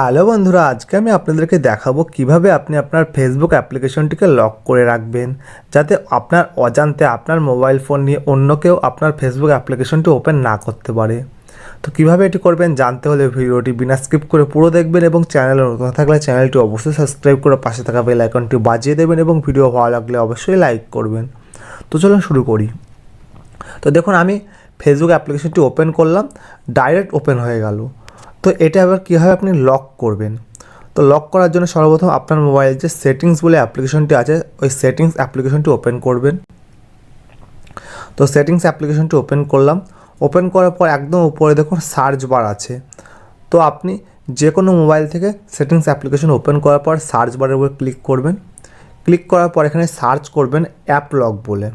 Hello বন্ধুরা, আজকে আমি আপনাদেরকে দেখাবো কীভাবে আপনি আপনার ফেসবুক অ্যাপ্লিকেশনটিকে লক করে রাখবেন যাতে আপনার অজান্তে আপনার মোবাইল ফোন নিয়ে অন্য কেউ আপনার ফেসবুক অ্যাপ্লিকেশনটি ওপেন না করতে পারে। তো কীভাবে এটি করবেন জানতে হলে ভিডিওটি বিনা স্কিপ করে পুরো দেখবেন এবং চ্যানেলে নতুন থাকলে চ্যানেলটি অবশ্যই সাবস্ক্রাইব করে পাশে থাকা বেল আইকনটি বাজিয়ে দেবেন এবং ভিডিও ভালো লাগলে অবশ্যই লাইক করবেন। তো চলুন শুরু করি। তো দেখুন, আমি ফেসবুক অ্যাপ্লিকেশনটি ওপেন করলাম ডাইরেক্ট ওপেন হয়ে গেল। তো এটা এবার কীভাবে আপনি লক করবেন? তো লক করার জন্য সর্বপ্রথম আপনার মোবাইল যে সেটিংস বলে অ্যাপ্লিকেশনটি আছে, ওই সেটিংস অ্যাপ্লিকেশনটি ওপেন করবেন। তো সেটিংস অ্যাপ্লিকেশনটি ওপেন করলাম। ওপেন করার পর একদম উপরে দেখুন সার্চ বার আছে। তো আপনি যে কোনো মোবাইল থেকে সেটিংস অ্যাপ্লিকেশন ওপেন করার পর সার্চ বারের উপর ক্লিক করবেন। ক্লিক করার পর এখানে সার্চ করবেন অ্যাপ লক বলে।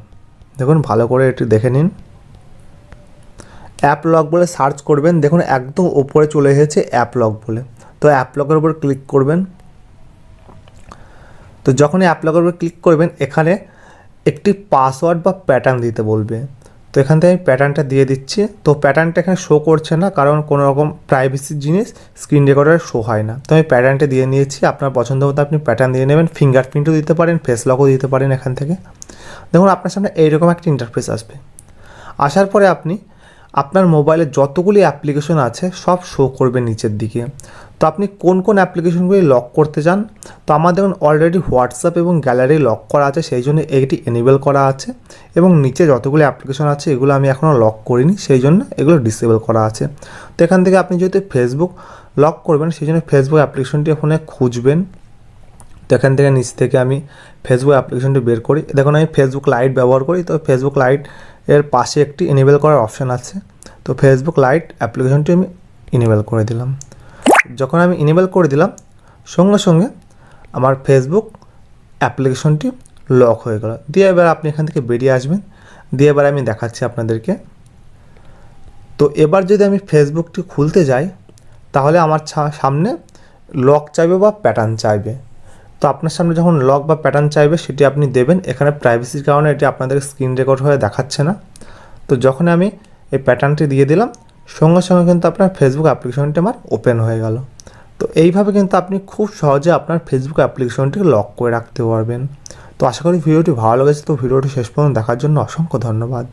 দেখুন ভালো করে এটি দেখে নিন। অ্যাপ লক বলে সার্চ করবেন। দেখুন, একদম ওপরে চলে এসেছে অ্যাপ লক বলে। তো অ্যাপ লকের উপর ক্লিক করবেন। তো যখনই অ্যাপ লকের উপর ক্লিক করবেন, এখানে একটি পাসওয়ার্ড বা প্যাটার্ন দিতে বলবে। তো এখান থেকে আমি প্যাটার্নটা দিয়ে দিচ্ছি। তো প্যাটার্নটা এখানে শো করছে না, কারণ কোনো রকম প্রাইভেসির জিনিস স্ক্রিন রেকর্ডারে শো হয় না। তো আমি প্যাটার্নটা দিয়ে নিয়েছি। আপনার পছন্দ মতো আপনি প্যাটার্ন দিয়ে নেবেন। ফিঙ্গারপ্রিন্টও দিতে পারেন ফেস লকও দিতে পারেন এখান থেকে। দেখুন, আপনার সামনে এইরকম একটা ইন্টারফেস আসবে। আসার পরে আপনি আপনার মোবাইলে যতগুলি অ্যাপ্লিকেশন আছে, সব শো করবে নিচের দিকে। তো আপনি কোন কোন অ্যাপ্লিকেশনগুলি লক করতে চান? তো আমার দেখুন অলরেডি হোয়াটসঅ্যাপ এবং গ্যালারি লক করা আছে, সেই জন্য এইটি এনেবেল করা আছে। এবং নিচে যতগুলি অ্যাপ্লিকেশন আছে, এগুলো আমি এখনও লক করিনি, সেই জন্য এগুলো ডিসেবল করা আছে। তো এখান থেকে আপনি যেহেতু ফেসবুক লক করবেন, সেই জন্য ফেসবুক অ্যাপ্লিকেশনটি ফোনে খুঁজবেন। তো এখান থেকে নিচ থেকে আমি ফেসবুক অ্যাপ্লিকেশনটি বের করি। দেখুন, আমি ফেসবুক লাইট ব্যবহার করি। তো ফেসবুক লাইটের পাশে একটি এনেবেল করার অপশান আছে। তো ফেসবুক লাইট অ্যাপ্লিকেশনটি আমি ইনেবেল করে দিলাম। যখন আমি ইনেবেল করে দিলাম, সঙ্গে সঙ্গে আমার ফেসবুক অ্যাপ্লিকেশনটি লক হয়ে গেল। দিয়ে এবার আপনি এখান থেকে বেরিয়ে আসবেন। দিয়ে এবার আমি দেখাচ্ছি আপনাদেরকে। তো এবার যদি আমি ফেসবুকটি খুলতে যাই, তাহলে আমার সামনে লক চাইবে বা প্যাটার্ন চাইবে। তো আপনার সামনে যখন লক বা প্যাটার্ন চাইবে, সেটি আপনি দেবেন। এখানে প্রাইভেসির কারণে এটি আপনাদের স্ক্রিন রেকর্ড হয়ে দেখাচ্ছে না। তো যখন আমি এই প্যাটার্নটি দিয়ে দিলাম, সঙ্গে সঙ্গে কিন্তু আপনার ফেসবুক অ্যাপ্লিকেশনটি আমার ওপেন হয়ে গেল। তো এইভাবে কিন্তু আপনি খুব সহজে আপনার ফেসবুক অ্যাপ্লিকেশনটি লক করে রাখতে পারবেন। তো আশা করি ভিডিওটি ভালো লেগেছে। তো ভিডিওটি শেষ পর্যন্ত দেখার জন্য অসংখ্য ধন্যবাদ।